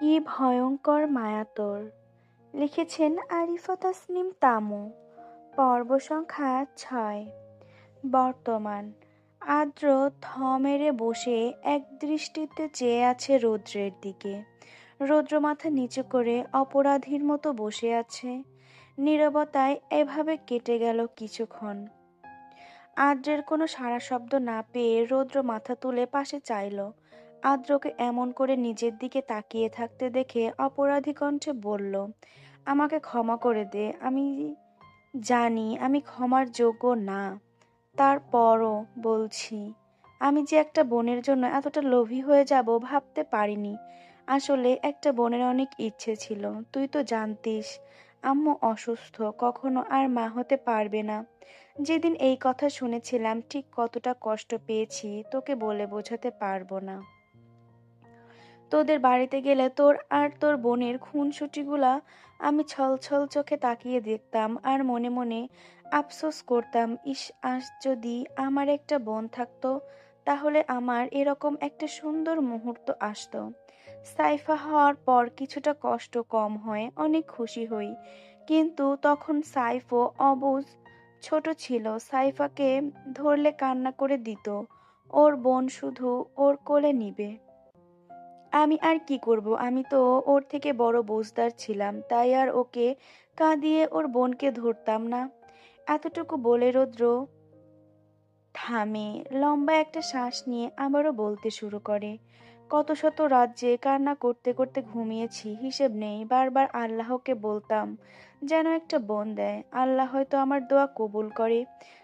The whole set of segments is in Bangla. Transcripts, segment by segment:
কি ভয়ঙ্কর মায়া তোর। লিখেছেন আরিফা তাসনিম তামু, পর্ব সংখ্যা ছয়। বর্তমান আদ্র থমেরে বসে এক দৃষ্টিতে চেয়ে আছে রৌদ্রের দিকে। রৌদ্র মাথা নিচু করে অপরাধীর মতো বসে আছে। নীরবতায় এভাবে কেটে গেল কিছুক্ষণ। আদ্রের কোনো সারা শব্দ না পেয়ে রৌদ্র মাথা তুলে পাশে চাইল। আদ্রকে এমন করে নিজের দিকে তাকিয়ে থাকতে দেখে অপরাধী কণ্ঠে বলল, আমাকে ক্ষমা করে দে, আমি জানি আমি ক্ষমার যোগ্য না। তারপরও বলছি, আমি যে একটা বোনের জন্য এতটা লোভী হয়ে যাব ভাবতে পারিনি। আসলে একটা বোনের অনেক ইচ্ছে ছিল, তুই তো জানতিস, আম্মু অসুস্থ, কখনো আর মা হতে পারবে না। যেদিন এই কথা শুনেছিলাম ঠিক কতটা কষ্ট পেয়েছি, তোকে বলে বোঝাতে পারব না। তোদের বাড়িতে গেলে তোর আর তোর বোনের খুনসুটিগুলা আমি ছল ছল চোখে তাকিয়ে দেখতাম আর মনে মনে আফসোস করতাম, ইস আস যদি আমার একটা বোন থাকতো, তাহলে আমার এরকম একটা সুন্দর মুহূর্ত আসতো। সাইফা হওয়ার পর কিছুটা কষ্ট কম হয়, অনেক খুশি হই। কিন্তু তখন সাইফও অবুজ ছোট ছিল, সাইফাকে ধরলে কান্না করে দিত, ওর বোন শুধু ওর কোলে নিবে। আমি আর কি করব? আমি তো ওর থেকে বড় বোঝদার ছিলাম, তাই আর ওকে কাঁদিয়ে ওর বোনকে ধরতাম না। এতটুকু বলে রৌদ্র থামে, লম্বা একটা শ্বাস নিয়ে আবারও বলতে শুরু করে। কত শত রাজ্যে কান্না করতে করতে ঘুমিয়েছি, হিসেব নেই, বারবার আল্লাহকে বলতাম যেন একটা বোন দেয়। আল্লাহ হয়তো আমার দোয়া কবুল করে।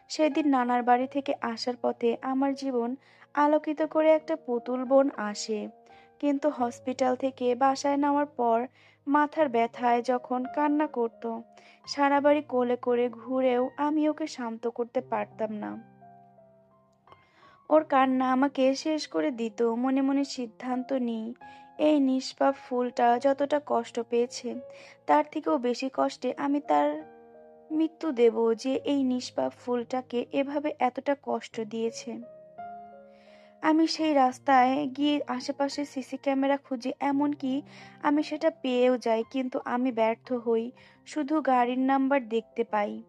সেদিন নানার বাড়ি থেকে আসার পথে আমার জীবন আলোকিত করে একটা পুতুল বোন আসে। কিন্তু হসপিটাল থেকে বাসায় নেওয়ার পর মাথার ব্যথায় যখন কান্না করত, সারা বাড়ি কোলে করে ঘুরেও আমি ওকে শান্ত করতে পারতাম না। ওর কান্না আমাকে শেষ করে দিত, মনে মনে সিদ্ধান্ত নিই, এই নিষ্পাপ ফুলটা যতটা কষ্ট পেয়েছে, তার থেকেও বেশি কষ্টে আমি তার মৃত্যু দেব যে এই নিষ্পাপ ফুলটাকে এভাবে এতটা কষ্ট দিয়েছে। আমি সেই রাস্তায় গিয়ে আশেপাশে সিসি ক্যামেরা খুঁজি, এমনকি আমি সেটা পেয়েও যাই, কিন্তু আমি ব্যর্থ হই। শুধু গাড়ির নাম্বার দেখতে পাই।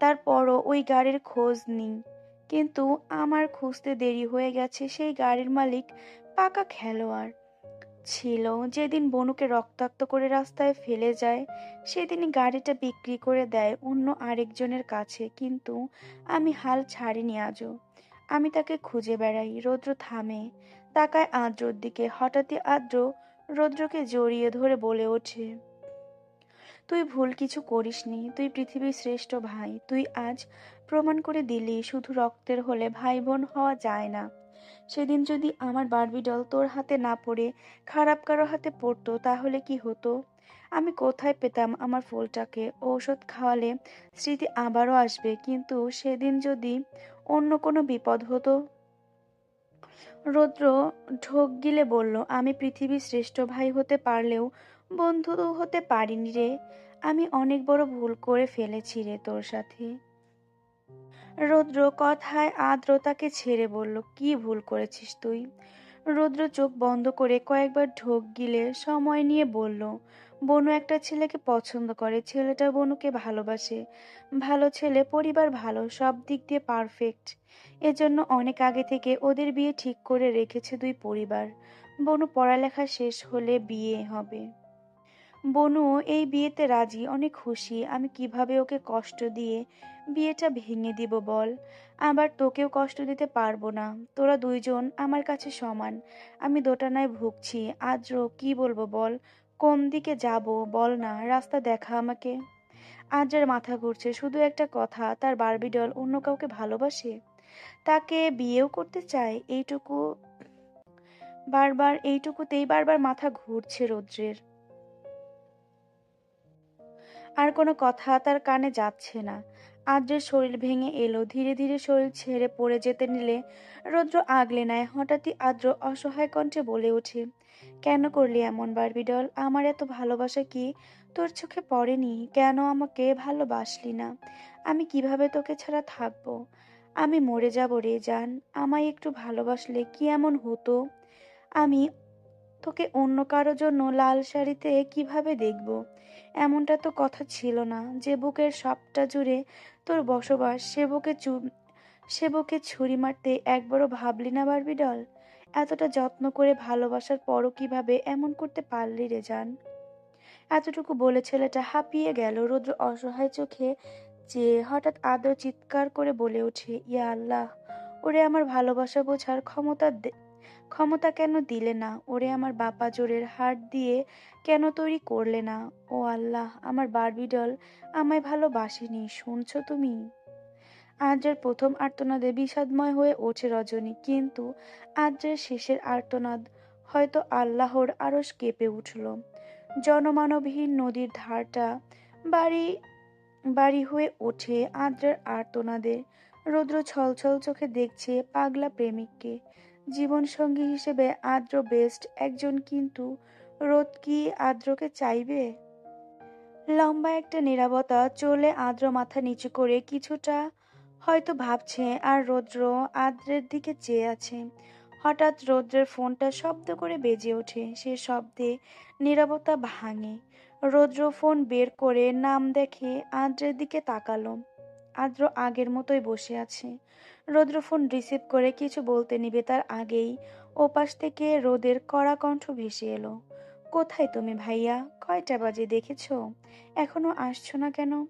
তারপরও ওই গাড়ির খোঁজ নিই। কিন্তু আমার খুঁজতে দেরি হয়ে গেছে, সেই গাড়ির মালিক পাকা খেলোয়াড় ছিল। যেদিন বনুকে রক্তাক্ত করে রাস্তায় ফেলে যায়, সেদিনই গাড়িটা বিক্রি করে দেয় অন্য আরেকজনের কাছে, কিন্তু আমি হাল ছাড়িনি আজও। আমি তাকে খুঁজে বেড়াই। রৌদ্র থামে। তাকায় আদ্রর দিকে। হঠাৎই আদ্র রৌদ্রকে জড়িয়ে ধরে বলে ওঠে, তুই ভুল কিছু করিসনি। তুই পৃথিবীর শ্রেষ্ঠ ভাই। তুই আজ প্রমাণ করে দিলি, শুধু রক্তের হলে ভাই বোন হওয়া যায় না। সেদিন যদি আমার বারবি ডল তোর হাতে না পড়ে, খারাপ কারও হাতে পড়তো, তাহলে কি হতো? আমি কোথায় পেতাম আমার ফুলটাকে? ঔষধ খাওয়ালে স্মৃতি আবারও আসবে। কিন্তু সেদিন যদি অন্য কোনো বিপদ হতো? রৌদ্র ঢোক গিলে বলল, আমি পৃথিবীর শ্রেষ্ঠ ভাই হতে পারলেও বন্ধু তো হতে পারিনি রে। আমি অনেক বড় ভুল করে ফেলেছি রে তোর সাথে। রৌদ্র কথায় আদ্রতাকে ছেড়ে বলল, কি ভুল করেছিস তুই? রৌদ্র চোখ বন্ধ করে কয়েকবার ঢোক গিলে সময় নিয়ে বলল বনু একটা ছেলেকে পছন্দ করে। ছেলেটা বনুকে ভালোবাসে। ভালো ছেলে, পরিবার ভালো, সব দিক দিয়ে পারফেক্ট এজন্য অনেক আগে থেকে ওদের বিয়ে ঠিক করে রেখেছে দুই পরিবার। বনু পড়ালেখা শেষ হলে বিয়ে হবে। বনু, এই বিয়েতে রাজি, অনেক খুশি। আমি কীভাবে ওকে কষ্ট দিয়ে বিয়েটা ভেঙে দিব বল? আবার তোকেও কষ্ট দিতে পারব না। তোরা দুইজন আমার কাছে সমান। আমি দোটানায় ভুগছি। আদ্র কি বলব বল? কোন দিকে যাব বল না, রাস্তা দেখা আমাকে। আদ্রের মাথা ঘুরছে, শুধু একটা কথা, তার বারবিডল অন্য কাউকে ভালোবাসে? তাকে বিয়েও করতে চায়, এইটুকু বারবার, এইটুকুতেই বারবার মাথা ঘুরছে রৌদ্রের। আর কোনো কথা তার কানে যাচ্ছে না। আদ্রের শরীর ভেঙে এলো, ধীরে ধীরে শরীর ছেড়ে পড়ে যেতে নিলে রৌদ্র আগলে নেয়, হঠাৎই আদ্র অসহায় কণ্ঠে বলে ওঠে, কেন করলি এমন বারবিডল? আমার এত ভালোবাসা কি? তোর চোখে পড়েনি? কেন আমাকে ভালোবাসলি না? আমি কীভাবে তোকে ছাড়া থাকব? আমি মরে যাব রে জান, আমায় একটু ভালোবাসলে কি এমন হতো? আমি তোকে অন্য কারও জন্য লাল শাড়িতে কীভাবে দেখব? এমনটা তো কথা ছিল না যে বুকের সবটা জুড়ে তোর বসবাস, সে বুকে চু, সে বুকে ছুরি মারতে একবারও ভাবলি না বারবি ডল? এতটা যত্ন করে ভালোবাসার পরও কীভাবে এমন করতে পারলি রে জান? এতটুকু বলে ছেলেটা হাঁপিয়ে গেল। রুদ্র অসহায় চোখে যে হঠাৎ আদর চিৎকার করে বলে ওঠে, ইয়া আল্লাহ, ওরে আমার ভালোবাসা বোঝার ক্ষমতা ক্ষমতা কেন দিলে না? ওরে আমার বাপা জোরের হাট দিয়ে কেন তৈরি করলে না? ও আল্লাহ, আমার বারবি ডল, আমায় ভালোবাসেনি, শুনছো তুমি? আদ্রের প্রথম আর্তনাদে বিষাদময় হয়ে ওঠে রজনী, কিন্তু আদ্রের শেষের আর্তনাদ হয়তো আল্লাহর আরস কেঁপে উঠল। জনমানবহীন নদীর ধারটা বাড়ি বাড়ি হয়ে ওঠে আদ্রের আর্তনাদে। রৌদ্র ছলছল চোখে দেখছে পাগলা প্রেমিককে। জীবনসঙ্গী হিসেবে আদ্র বেস্ট একজন কিন্তু রোদ কি আদ্রকে চাইবে? লম্বা একটা নিরাপত্তা চলে আদ্র মাথা নিচু করে কিছুটা হয়তো ভাবছে আর রৌদ্র আদ্রের দিকে চেয়ে আছে। হঠাৎ রৌদ্রের ফোনটা শব্দ করে বেজে ওঠে। সে শব্দে নীরবতা ভাঙে। রৌদ্র ফোন বের করে নাম দেখে আদ্রের দিকে তাকালো। আদ্র আগের মতোই বসে আছে। রৌদ্র ফোন রিসিভ করে কিছু বলতে নিবে তার আগেই ওপাশ থেকে রোদের কড়া কণ্ঠ ভেসে এলো। কোথায় তুমি ভাইয়া? কয়টা বাজে দেখেছ? এখনও আসছো না কেন?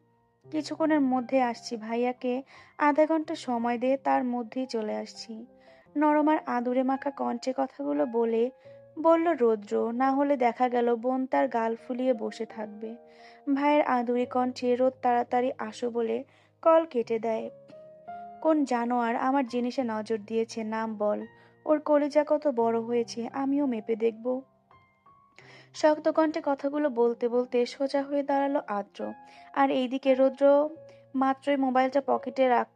কিছুক্ষণের মধ্যে আসছি ভাইয়াকে। আধা ঘণ্টা সময় দিয়ে তার মধ্যেই চলে আসছি। নরম আর আদুরে মাখা কণ্ঠে কথাগুলো বলে বলল, রৌদ্র, না হলে দেখা গেল বোন তার গাল ফুলিয়ে বসে থাকবে। ভাইয়ের আদুরি কণ্ঠে রোদ তাড়াতাড়ি আসো বলে কল কেটে দেয়। কোন জানোয়ার আমার জিনিসে নজর দিয়েছে, নাম বল। ওর কলিজা কত বড় হয়েছে, আমিও মেপে দেখব। শক্ত কণ্ঠে কথাগুলো বলতে বলতে সোজা হয়ে দাঁড়াল আদ্র। আর এইদিকে রৌদ্র মাত্রই মোবাইলটা পকেটে রাখ,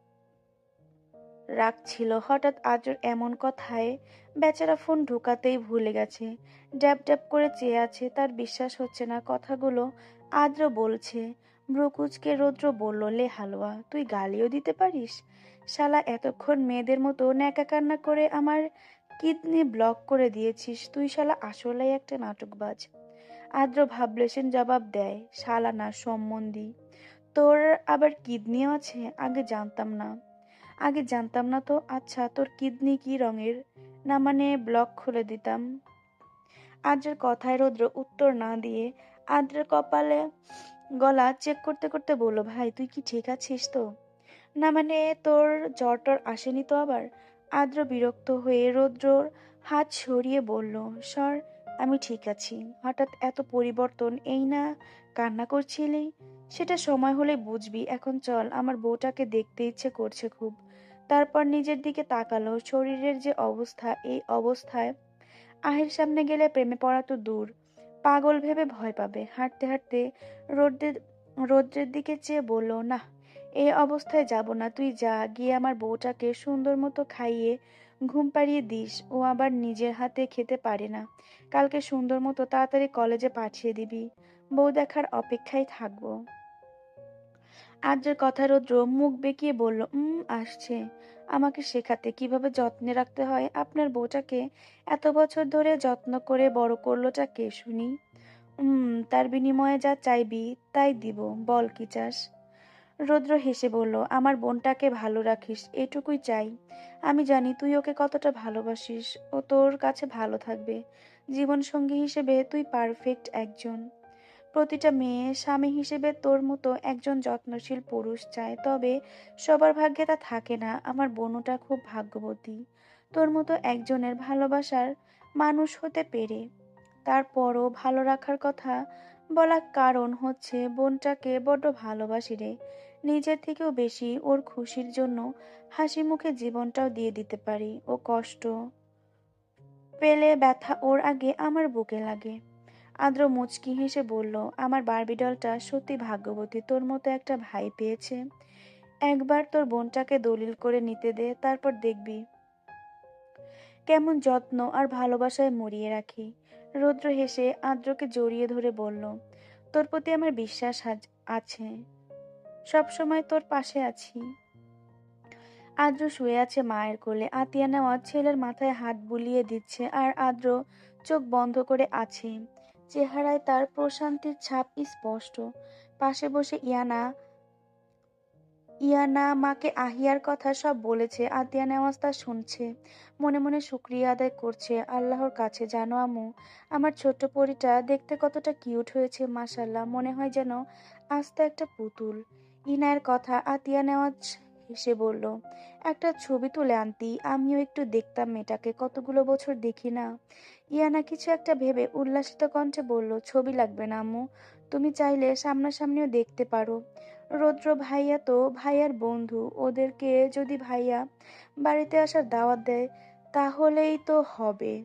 রাখছিল। হঠাৎ আদ্রর এমন কথায় বেচারা ফোন ঢুকাতেই ভুলে গেছে। ড্যাব ড্যাব করে চেয়ে আছে, তার বিশ্বাস হচ্ছে না। কথাগুলো আদ্র বলছে। ব্রকুচকে রৌদ্র বলল, লে হালুয়া, তুই গালিও দিতে পারিস? শালা, এতক্ষণ মেয়েদের মতো ন্যাকা কান্না করে আমার কিডনি ব্লক করে দিয়েছিস। তুই শালা আসলেই একটা নাটকবাজ। আদ্র ভাবলেছেন জবাব দেয়, শালা না, সম্বন্ধী। তোর আবার কিডনিও আছে? আগে জানতাম না। আগে জানতাম না তো? আচ্ছা তোর কিডনি কি রঙের? না মানে ব্লক খুলে দিতাম। আদ্রের কথায় রৌদ্র উত্তর না দিয়ে আদ্রের কপালে গলা চেক করতে করতে বলল, ভাই, তুই কি ঠিক আছিস তো? না মানে তোর জ্বর টর আসেনি তো আবার? আদ্র বিরক্ত হয়ে রৌদ্রর হাত সরিয়ে বলল সর আমি ঠিক আছি। হঠাৎ এত পরিবর্তন, এই না কান্না করছিলি? সেটা সময় হলে বুঝবি। এখন চল, আমার বউটাকে দেখতে ইচ্ছে করছে খুব। তারপর নিজের দিকে তাকালো। শরীরের যে অবস্থা, এই অবস্থায় আহের সামনে গেলে প্রেমে পড়া তো দূর। পাগল ভেবে ভয় পাবে। হাঁটতে হাঁটতে রোদ্রের রৌদ্রের দিকে চেয়ে বলল না এই অবস্থায় যাব না। তুই যা, গিয়ে আমার বউটাকে সুন্দর মতো খাইয়ে ঘুম পাড়িয়ে দিস। ও আবার নিজের হাতে খেতে পারে না। কালকে সুন্দর মতো তাড়াতাড়ি কলেজে পাঠিয়ে দিবি। বউ দেখার অপেক্ষায় থাকব। আর্যের কথা রৌদ্র মুখ বেঁকিয়ে বলল, উম, আসছে। আমাকে শেখাতে কীভাবে যত্নে রাখতে হয়? আপনার বউটাকে এত বছর ধরে যত্ন করে বড় করলোটা কে শুনি? উম, তার বিনিময়ে যা চাইবি, তাই দিব। বল কি চাস? রৌদ্র হেসে বলল, আমার বোনটাকে ভালো রাখিস, এটুকুই চাই। আমি জানি তুই ওকে কতটা ভালোবাসিস, ও তোর কাছে ভালো থাকবে। জীবনসঙ্গী হিসেবে তুই পারফেক্ট একজন। প্রতিটা মেয়ে স্বামী হিসেবে তোর মতো একজন যত্নশীল পুরুষ চায়। তবে সবার ভাগ্যে তা থাকে না, আমার বোনটা খুব ভাগ্যবতী। তোর মতো একজনের ভালোবাসার মানুষ হতে পেরে। তারপরও ভালো রাখার কথা বলা কারণ হচ্ছে বোনটাকে বড্ড ভালোবাসি রে। নিজের থেকেও বেশি ওর খুশির জন্য হাসি মুখে জীবনটাও দিয়ে দিতে পারি। ও কষ্ট পেলে ব্যথা ওর আগে আমার বুকে লাগে। আদ্র মুচকি হেসে বলল, আমার বারবি ডলটা সত্যি ভাগ্যবতী, তোর মতো একটা ভাই পেয়েছে। একবার তোর বোনটাকে দলিল করে নিতে দে, তারপর দেখবি। কেমন যত্ন আর ভালোবাসায় মরিয়ে রাখি। রৌদ্র হেসে আদ্রকে জড়িয়ে ধরে বলল, তোর প্রতি আমার বিশ্বাস আছে। সব সময় তোর পাশে আছি আদ্র শুয়ে আছে মায়ের কোলে। আতিয়া নেওয়া ছেলের মাথায় হাত বুলিয়ে দিচ্ছে আর আদ্র চোখ বন্ধ করে আছে। চেহারায় তার প্রশান্তির ছাপ স্পষ্ট। পাশে বসে ইয়ানা ইয়ানা মাকে আহিয়ার কথা সব বলেছে আতিয়া নেওয়াজ তা শুনছে, মনে মনে শুক্রিয়া আদায় করছে, আল্লাহর কাছে, জানো আম্মু, আমার ছোট্ট পরিটা দেখতে কতটা কিউট হয়েছে মাসাল্লাহ মনে হয় যেন আস্তে একটা পুতুল। ইনায়ের কথা আতিয়া নেওয়াজ হেসে বলল, একটা ছবি তুলে আনতি আমিও একটু দেখতাম মেয়েটাকে, কতগুলো বছর দেখি না। ইয়ানা কিছু একটা ভেবে উল্লাসিত কণ্ঠে বলল, ছবি লাগবে না আম্মু, তুমি চাইলে সামনাসামনিও দেখতে পারো। রৌদ্র ভাইয়া তো ভাইয়ার বন্ধু, ওদেরকে যদি ভাইয়া বাড়িতে আসার দাওয়াত দেয়, তাহলেই তো হবে।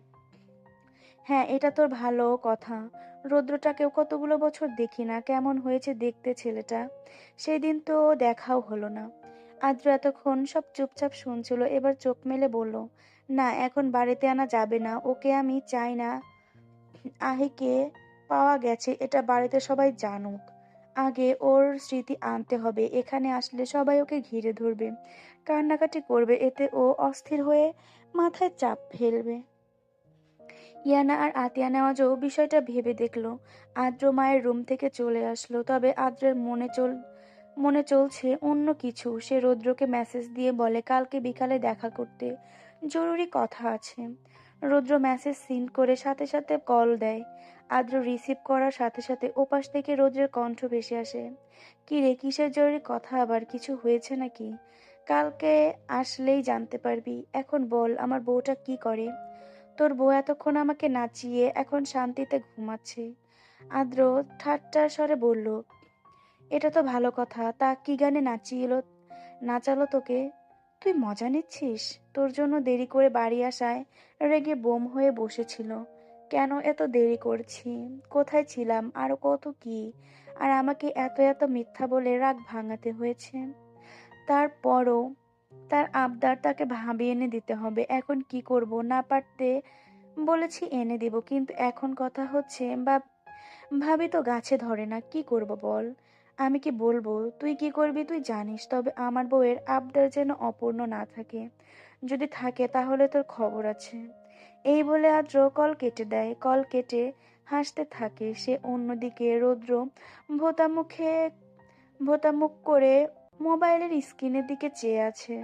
হ্যাঁ এটা তোর ভালো কথা। রৌদ্রটাকেও কতগুলো বছর দেখি না, কেমন হয়েছে দেখতে ছেলেটা। সেই দিন তো দেখাও হলো না। আদ্র এতক্ষণ সব চুপচাপ শুনছিল, এবার চোখ মেলে বলল, না, এখন বাড়িতে আনা যাবে না, ওকে আমি চাই না। আহিকে পাওয়া গেছে, এটা বাড়িতে সবাই জানুক। আগে ওর স্মৃতি আনতে হবে। এখানে আসলে সবাই ওকে ঘিরে ধরবে। কান্নাকাটি করবে। এতে ও অস্থির হয়ে মাথায় চাপ ফেলবে। ইয়ানা আর আতিয়া নেওয়াজও বিষয়টা ভেবে দেখল। আদ্র মায়ের রুম থেকে চলে আসলো। তবে আদ্রের মনে চল, মনে চলছে অন্য কিছু। সে রৌদ্রকে মেসেজ দিয়ে বলে, কালকে বিকালে দেখা করতে জরুরি কথা আছে। রৌদ্র মেসেজ সিন করে সাথে সাথে কল দেয়। আদ্র রিসিভ করার সাথে সাথে ওপাশ থেকে রৌদ্রের কণ্ঠ ভেসে আসে। কি রে, কিসের জরুরি কথা আবার? কিছু হয়েছে নাকি? কালকে আসলেই জানতে পারবি। এখন বল, আমার বউটা কি করে? তোর বউ এতক্ষণ আমাকে নাচিয়ে এখন শান্তিতে ঘুমাচ্ছে। আদ্র ঠাট্টার স্বরে বলল, এটা তো ভালো কথা। তা কি গানে নাচিয়েলো নাচালো তোকে? তুই মজা নিচ্ছিস? তোর জন্য দেরি করে বাড়ি আসায় রেগে বোম হয়ে বসেছিল। কেন এত দেরি করছি? কোথায় ছিলাম? আরও কত কি? আর আমাকে এত এত মিথ্যা বলে রাগ ভাঙাতে হয়েছে। তারপরও তার আবদার তাকে ভাবি এনে দিতে হবে। এখন কি করব? না পারতে বলেছি এনে দিব, কিন্তু এখন কথা হচ্ছে বা ভাবি তো গাছে ধরে না, কি করব বল? আমি কি বলব? তুই কি করবি তুই জানিস, তবে আমার বউয়ের আবদার যেন অপূর্ণ না থাকে। যদি থাকে তাহলে তোর খবর আছে। এই বলে আদ্র কল কেটে দেয়। কল কেটে হাসতে থাকে। সে অন্যদিকে রৌদ্র ভোতামুখে ভোতামুখ করে মোবাইলের স্ক্রিনের দিকে চেয়ে আছে।